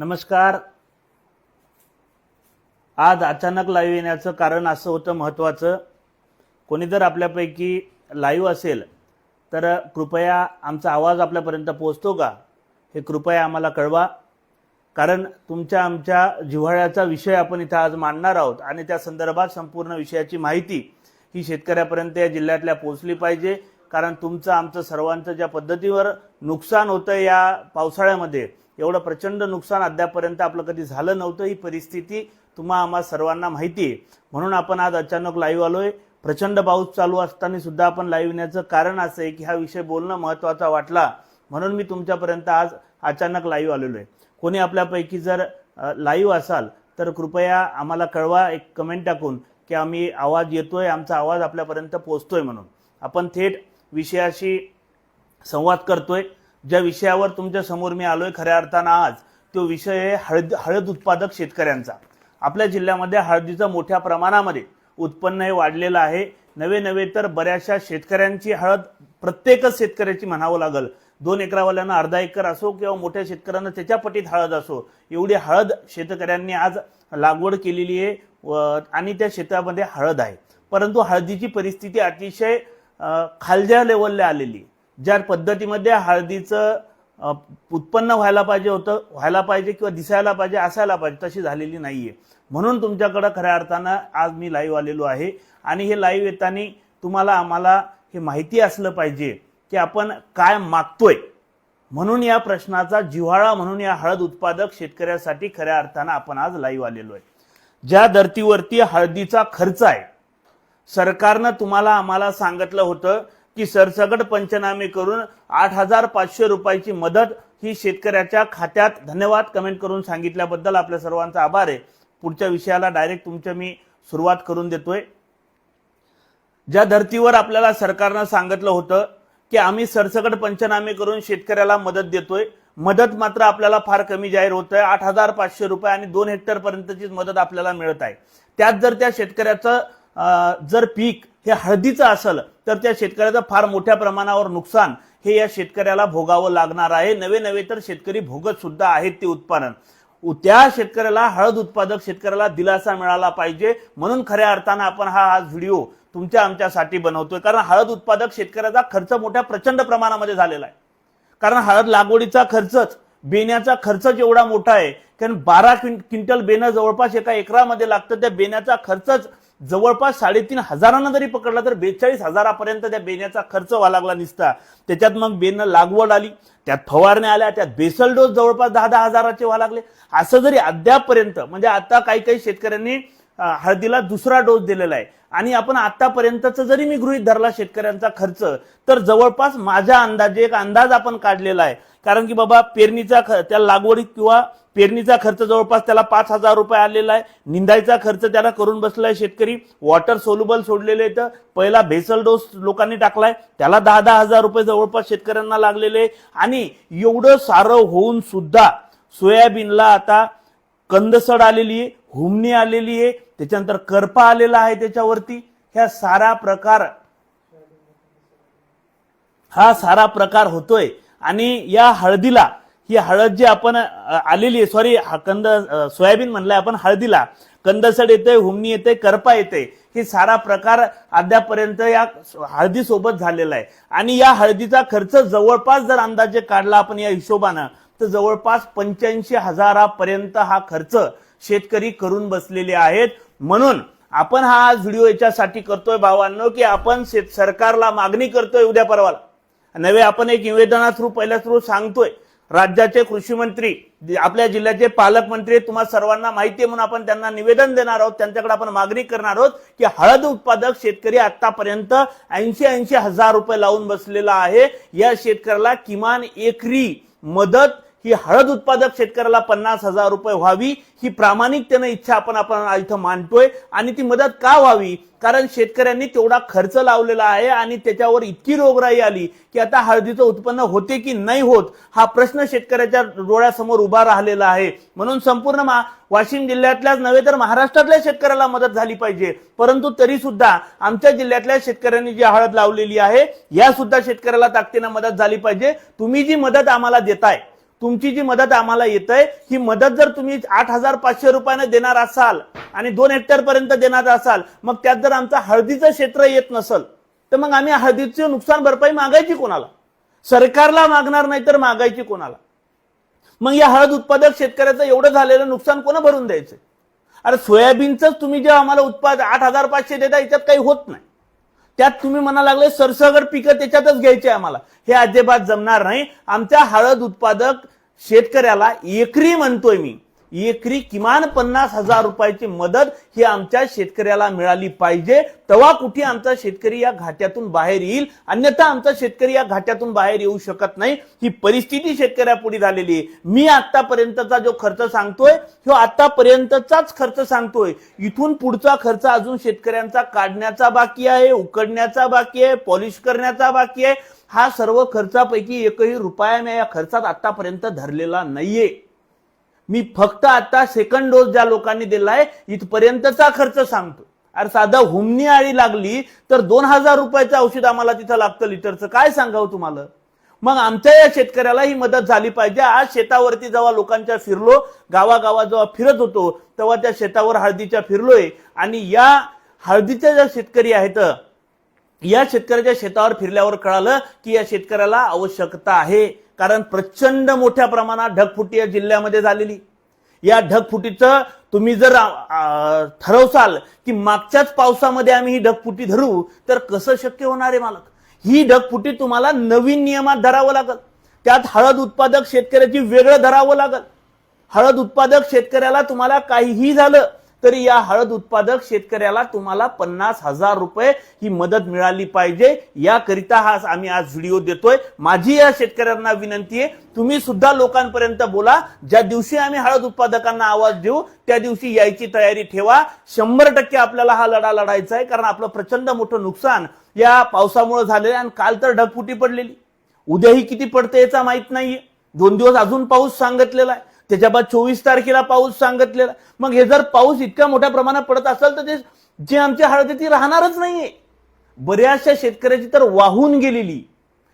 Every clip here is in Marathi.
नमस्कार. आज अचानक लाईव्ह येण्याचं कारण असं होतं महत्त्वाचं कोणी जर आपल्यापैकी लाईव्ह असेल तर कृपया आमचा आवाज आपल्यापर्यंत पोचतो का? हे कृपया आम्हाला कळवा. कारण तुमच्या आमच्या जिव्हाळ्याचा विषय आपण इथं आज मांडणार आहोत आणि त्या संदर्भात संपूर्ण विषयाची माहिती ही शेतकऱ्यापर्यंत या जिल्ह्यातल्या पोचली पाहिजे. कारण तुमचं आमचं सर्वांचं ज्या पद्धतीवर नुकसान होतं या पावसाळ्यामध्ये एवढं प्रचंड नुकसान अद्यापर्यंत आपलं कधी झालं नव्हतं ही परिस्थिती तुम्हा आम्हा सर्वांना माहिती आहे. म्हणून आपण आज अचानक लाईव्ह आलोय. प्रचंड पाऊस चालू असताना सुद्धा आपण लाईव्ह येण्याचं कारण असं आहे की हा विषय बोलणं महत्त्वाचा वाटला. म्हणून मी तुमच्यापर्यंत आज अचानक लाईव्ह आलेलो आहे. कोणी आपल्यापैकी जर लाईव्ह असाल तर कृपया आम्हाला कळवा एक कमेंट टाकून की आम्ही आवाज येतोय आमचा आवाज आपल्यापर्यंत पोचतोय म्हणून. आपण थेट विषयाशी संवाद करतोय. ज्या विषयावर तुमच्यासमोर मी आलोय खऱ्या अर्थानं आज तो विषय आहे हळद हळद उत्पादक शेतकऱ्यांचा. आपल्या जिल्ह्यामध्ये हळदीचं मोठ्या प्रमाणामध्ये उत्पन्न हे वाढलेलं आहे. नवे नवे तर बऱ्याचशा शेतकऱ्यांची हळद प्रत्येकच शेतकऱ्याची म्हणावं लागल. दोन एकरावाल्यांना अर्धा एकर असो किंवा मोठ्या शेतकऱ्यांना त्याच्या पटीत हळद असो एवढी हळद शेतकऱ्यांनी आज लागवड केलेली आहे व- आणि त्या शेतामध्ये हळद आहे. परंतु हळदीची परिस्थिती अतिशय खालच्या लेवलला आलेली आहे. ज्या पद्धतीमध्ये हळदीचं उत्पन्न व्हायला पाहिजे होतं व्हायला पाहिजे किंवा दिसायला पाहिजे असायला पाहिजे तशी झालेली नाही आहे म्हणून तुमच्याकडं खऱ्या अर्थानं आज मी लाईव्ह आलेलो आहे आणि हे लाईव्ह येताना तुम्हाला आम्हाला हे माहिती असलं पाहिजे की आपण काय मागतोय. म्हणून या प्रश्नाचा जिव्हाळा म्हणून या हळद उत्पादक शेतकऱ्यासाठी खऱ्या अर्थानं आपण आज लाईव्ह आलेलो आहे. ज्या धर्तीवरती हळदीचा खर्च आहे सरकारनं तुम्हाला आम्हाला सांगितलं होतं की सरसगट पंचनामे करून आठ हजार पाचशे रुपयाची मदत ही शेतकऱ्याच्या खात्यात. धन्यवाद. कमेंट करून सांगितल्याबद्दल आपल्या सर्वांचा आभार आहे. पुढच्या विषयाला डायरेक्ट तुमच्या मी सुरुवात करून देतोय. ज्या धर्तीवर आपल्याला सरकारनं सांगितलं होतं की आम्ही सरसकट पंचनामे करून शेतकऱ्याला मदत देतोय. मदत मात्र आपल्याला फार कमी जाहीर होत आहे आठ हजार पाचशे रुपये आणि दोन हेक्टर पर्यंतचीच मदत आपल्याला मिळत आहे. त्यात जर त्या शेतकऱ्याचं जर पीक हे हळदीचं असेल तर त्या शेतकऱ्याचं फार मोठ्या प्रमाणावर नुकसान हे या शेतकऱ्याला भोगावं लागणार आहे. नवे नवे तर शेतकरी भोगत सुद्धा आहेत ते उत्पादन. त्या शेतकऱ्याला हळद उत्पादक शेतकऱ्याला दिलासा मिळाला पाहिजे. म्हणून खऱ्या अर्थानं आपण हा आज व्हिडिओ तुमच्या आमच्यासाठी बनवतोय. कारण हळद उत्पादक शेतकऱ्याचा खर्च मोठ्या प्रचंड प्रमाणामध्ये झालेला आहे. कारण हळद लागवडीचा खर्चच बेण्याचा खर्चच एवढा मोठा आहे कारण बारा क्विं- क्विंटल बेणं जवळपास एका एकरामध्ये लागतं त्या बेण्याचा खर्चच जवळपास साडेतीन हजारांना जरी पकडला तर बेचाळीस हजारापर्यंत त्या बेण्याचा खर्च व्हावा लागला निसता. त्याच्यात मग बेनं लागवड आली त्यात फवारण्या आल्या त्यात बेसल डोस जवळपास दहा दहा हजाराचे व्हावं लागले. असं जरी अद्यापपर्यंत म्हणजे आता काही काही शेतकऱ्यांनी हळदीला दुसरा डोस दिलेला आहे. आणि आपण आतापर्यंतचा जरी मी गृहित धरला शेतकऱ्यांचा खर्च तर जवळपास माझ्या अंदाजे एक अंदाज आपण काढलेला आहे. कारण की बाबा पेरणीचा ख- त्या लागवडीत किंवा पेरणीचा खर्च जवळपास त्याला पाच हजार रुपये आलेला आहे. निंदायचा खर्च त्याला करून बसलाय शेतकरी. वॉटर सोल्युबल सोडलेले तर पहिला भेसल डोस लोकांनी टाकलाय. त्याला दहा दहा हजार रुपये जवळपास शेतकऱ्यांना लागलेले आहे. आणि एवढं सारं होऊन सुद्धा सोयाबीनला आता कंदसड आलेली आहे हुमणी आलेली आहे. त्याच्यानंतर करपा आलेला आहे त्याच्यावरती. ह्या सारा प्रकार हा सारा प्रकार होतोय. आणि या हळदीला ही हळद जी आपण आलेली आहे सॉरी कंद सोयाबीन म्हणलाय आपण हळदीला. कंदसड येते हुमणी येते करपा येते हे सारा प्रकार अद्यापर्यंत या हळदी सोबत झालेला आहे. आणि या हळदीचा खर्च जवळपास जर अंदाजे काढला आपण या हिशोबानं तर जवळपास पंच्याऐंशी हजारापर्यंत हा खर्च शेतकरी करून बसलेले आहेत. म्हणून आपण हा आज व्हिडिओ याच्यासाठी करतोय भावांनो की आपण शेत सरकारला मागणी करतोय उद्या परवाला नव्हे आपण एक निवेदना थ्रू पहिल्या थ्रू सांगतोय. राज्याचे कृषी मंत्री आपल्या जिल्ह्याचे पालकमंत्री तुम्हाला सर्वांना माहिती आहे म्हणून आपण त्यांना निवेदन देणार आहोत. त्यांच्याकडे आपण मागणी करणार आहोत की हळद उत्पादक शेतकरी आतापर्यंत ऐंशी ऐंशी हजार रुपये लावून बसलेला आहे. या शेतकऱ्याला किमान एकरी मदत ही हळद उत्पादक शेतकऱ्याला पन्नास हजार रुपये व्हावी ही प्रामाणिकतेनं इच्छा आपण आपण इथं मांडतोय. आणि ती मदत का व्हावी? कारण शेतकऱ्यांनी तेवढा खर्च लावलेला आहे आणि त्याच्यावर इतकी रोगराई आली की आता हळदीचं उत्पन्न होते की नाही होत हा प्रश्न शेतकऱ्याच्या डोळ्यासमोर उभा राहिलेला आहे. म्हणून संपूर्ण मा- वाशिम जिल्ह्यातल्याच नव्हे तर महाराष्ट्रातल्या शेतकऱ्याला मदत झाली पाहिजे. परंतु तरी सुद्धा आमच्या जिल्ह्यातल्या शेतकऱ्यांनी जी हळद लावलेली आहे या सुद्धा शेतकऱ्याला ताकदीनं मदत झाली पाहिजे. तुम्ही जी मदत आम्हाला देताय तुमची जी मदत आम्हाला येत आहे ही मदत जर तुम्ही आठ हजार पाचशे रुपयाने देणार असाल आणि दोन हेक्टर पर्यंत देणार असाल मग त्यात जर आमचं हळदीचं क्षेत्र येत नसल तर मग आम्ही हळदीची नुकसान भरपाई मागायची कोणाला? सरकारला मागणार नाही तर मागायची कोणाला? मग या हळद उत्पादक शेतकऱ्याचं एवढं झालेलं नुकसान कोणा भरून द्यायचं? अरे सोयाबीनचंच तुम्ही जे आम्हाला उत्पाद आठ हजार पाचशे देता याच्यात काही होत नाही. त्यात तुम्ही म्हणा लागले सरसगड पिकं त्याच्यातच घ्यायचे आम्हाला. हे अजिबात जमणार नाही. आमच्या हळद उत्पादक शेतकऱ्याला एकरी म्हणतोय मी. एकरी किमान पन्नास हजार रुपयाची मदत ही आमच्या शेतकऱ्याला मिळाली पाहिजे. तवा कुठे आमचा शेतकरी या घाट्यातून बाहेर येईल? अन्यथा आमचा शेतकरी या घाट्यातून बाहेर येऊ शकत नाही. ही परिस्थिती शेतकऱ्यापुढे झालेली आहे. मी आतापर्यंतचा जो खर्च सांगतोय तो आतापर्यंतचाच खर्च सांगतोय. इथून पुढचा खर्च अजून शेतकऱ्यांचा काढण्याचा बाकी आहे उकडण्याचा बाकी आहे पॉलिश करण्याचा बाकी आहे. हा सर्व खर्चापैकी एकही रुपया मी या खर्चात आतापर्यंत धरलेला नाहीये. मी फक्त आता सेकंड डोस ज्या लोकांनी दिलाय इथपर्यंतचा खर्च सांगतो अरे साधा हुमनी आळी लागली तर दोन हजार रुपयाचं औषध आम्हाला तिथं लागतं लिटरचं. काय सांगावं तुम्हाला? मग आमच्या या शेतकऱ्याला ही मदत झाली पाहिजे. आज शेतावरती जेव्हा लोकांच्या फिरलो गावागावात जेव्हा फिरत होतो तेव्हा त्या शेतावर हळदीच्या फिरलोय. आणि या हळदीच्या ज्या शेतकरी आहेत या शेतकऱ्याच्या शेतावर फिरल्यावर कळालं की या शेतकऱ्याला आवश्यकता आहे. कारण प्रचंड मोठ्या प्रमाणात ढगफुटी या जिल्ह्यामध्ये झालेली. या ढगफुटीचं तुम्ही जर ठरवसाल की मागच्याच पावसामध्ये आम्ही ही ढगफुटी धरू तर कसं शक्य होणार आहे मालक? ही ढगफुटी तुम्हाला नवीन नियमात धरावं लागल. त्यात हळद उत्पादक शेतकऱ्याची वेगळं धरावं लागल. हळद उत्पादक शेतकऱ्याला तुम्हाला काहीही झालं तरी या हळद उत्पादक शेतकऱ्याला तुम्हाला पन्नास हजार रुपये ही मदत मिळाली पाहिजे. याकरिता हा आम्ही आज व्हिडिओ देतोय. माझी या शेतकऱ्यांना विनंती आहे तुम्ही सुद्धा लोकांपर्यंत बोला. ज्या दिवशी आम्ही हळद उत्पादकांना आवाज देऊ त्या दिवशी यायची तयारी ठेवा. शंभर टक्के आपल्याला हा लढा लढायचा आहे कारण आपलं प्रचंड मोठं नुकसान या पावसामुळे झालेलं आहे आणि काल तर ढगफुटी पडलेली. उद्याही किती पडते याचा माहीत नाहीये. दोन दिवस अजून पाऊस सांगितलेला आहे. त्याच्या बाद चोवीस तारखेला पाऊस सांगितलेला. मग हे जर पाऊस इतक्या मोठ्या प्रमाणात पडत असेल तर ते जे आमची हळद आहे ती राहणारच नाहीये. बऱ्याचशा शेतकऱ्याची तर वाहून गेलेली.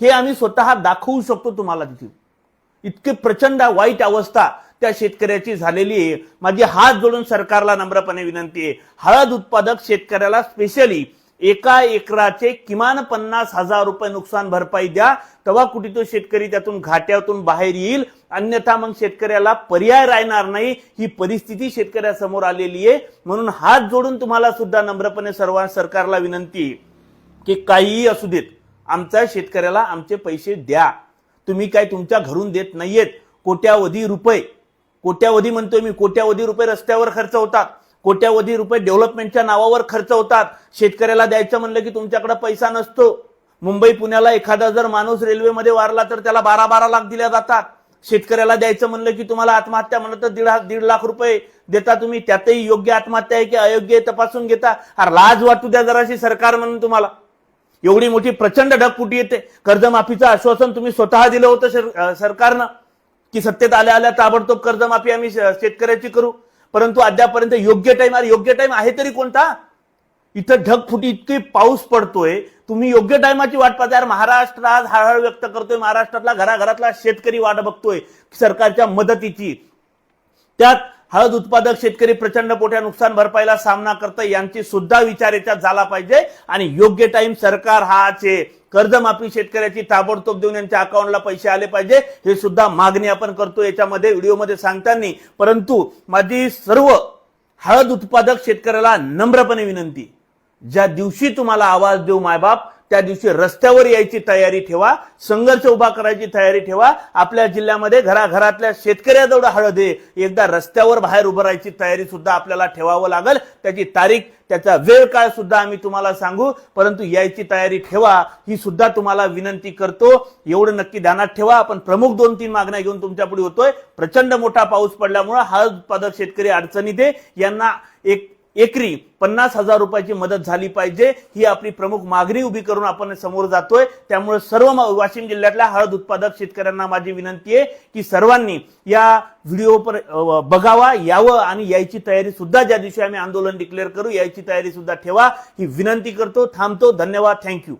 हे आम्ही स्वतः दाखवू शकतो तुम्हाला तिथे इतकी प्रचंड वाईट अवस्था त्या शेतकऱ्याची झालेली आहे. माझी हात जोडून सरकारला नम्रपणे विनंती आहे. हळद उत्पादक शेतकऱ्याला स्पेशली एका एकराचे किमान पन्नास हजार रुपये नुकसान भरपाई द्या. तेव्हा कुठे तो शेतकरी त्यातून घाट्यातून बाहेर येईल. अन्यथा मग शेतकऱ्याला पर्याय राहणार नाही. ही परिस्थिती शेतकऱ्यासमोर आलेली आहे. म्हणून हात जोडून तुम्हाला सुद्धा नम्रपणे सर्व सरकारला विनंती की काहीही असू देत आमच्या शेतकऱ्याला आमचे पैसे द्या. तुम्ही काय तुमच्या घरून देत नाहीयेत. कोट्यावधी रुपये. कोट्यावधी म्हणतोय मी कोट्यावधी रुपये रस्त्यावर खर्च होतात. कोट्यावधी रुपये डेव्हलपमेंटच्या नावावर खर्च होतात. शेतकऱ्याला द्यायचं म्हणलं की तुमच्याकडे पैसा नसतो. मुंबई पुण्याला एखादा जर माणूस रेल्वेमध्ये वारला तर त्याला बारा बारा लाख दिल्या जातात. शेतकऱ्याला द्यायचं म्हणलं की तुम्हाला आत्महत्या म्हणलं तर दीड दीड लाख रुपये देता तुम्ही. त्यातही योग्य आत्महत्या आहे की अयोग्य आहे तपासून घेता. अरे लाज वाटू द्या जराशी सरकार म्हणून तुम्हाला. एवढी मोठी प्रचंड ढगफुटी येते. कर्जमाफीचं आश्वासन तुम्ही स्वतः दिलं होतं सर- सरकारनं. की सत्तेत आल्या आल्या ताबडतोब कर्जमाफी आम्ही शेतकऱ्याची करू. परंतु अद्यापर्यंत योग्य टाइम अरे योग्य टाइम आहे तरी कोणता? इथं ढगफुटी इतकी पाऊस पडतोय. तुम्ही योग्य टायमाची वाट पाहता. यार महाराष्ट्र आज हळहळ व्यक्त करतोय. महाराष्ट्रातला घराघरातला शेतकरी वाट बघतोय. सरकारच्या मदतीची. त्यात हळद उत्पादक शेतकरी प्रचंड मोठ्या नुकसान भरपाईला सामना करतं यांची सुद्धा विचार याच्यात झाला पाहिजे. आणि योग्य टाइम सरकार हाच कर्जमाफी शेतकऱ्याची ताबडतोब देऊन यांच्या अकाउंटला पैसे आले पाहिजे हे सुद्धा मागणी आपण करतो याच्यामध्ये व्हिडिओमध्ये सांगताना परंतु माझी सर्व हळद उत्पादक शेतकऱ्याला नम्रपणे विनंती. ज्या दिवशी तुम्हाला आवाज देऊ मायबाप त्या दिवशी रस्त्यावर यायची तयारी ठेवा संघर्ष उभा करायची तयारी ठेवा आपल्या जिल्ह्यामध्ये घराघरातल्या शेतकऱ्याजवळ हळद आहे एकदा रस्त्यावर बाहेर उभं राहायची तयारी सुद्धा आपल्याला ठेवावं लागेल. त्याची तारीख त्याचा वेळ काळ सुद्धा आम्ही तुम्हाला सांगू परंतु यायची तयारी ठेवा ही सुद्धा तुम्हाला विनंती करतो. एवढं नक्की ध्यानात ठेवा. आपण प्रमुख दोन तीन मागण्या घेऊन तुमच्यापुढे होतोय. प्रचंड मोठा पाऊस पडल्यामुळे हळद उत्पादक शेतकरी अडचणीत आहे. यांना एक एकरी पन्नास हजार रुपयाची मदत झाली पाहिजे. ही आपली प्रमुख मागणी उभी करून आपण समोर जातोय. त्यामुळे सर्व वाशिम जिल्ह्यातल्या हळद उत्पादक शेतकऱ्यांना माझी विनंती आहे की सर्वांनी या व्हिडिओ पर बघावा यावं आणि यायची तयारी सुद्धा ज्या दिवशी आम्ही आंदोलन डिक्लेअर करू यायची तयारी सुद्धा ठेवा. ही विनंती करतो थांबतो. धन्यवाद. थँक्यू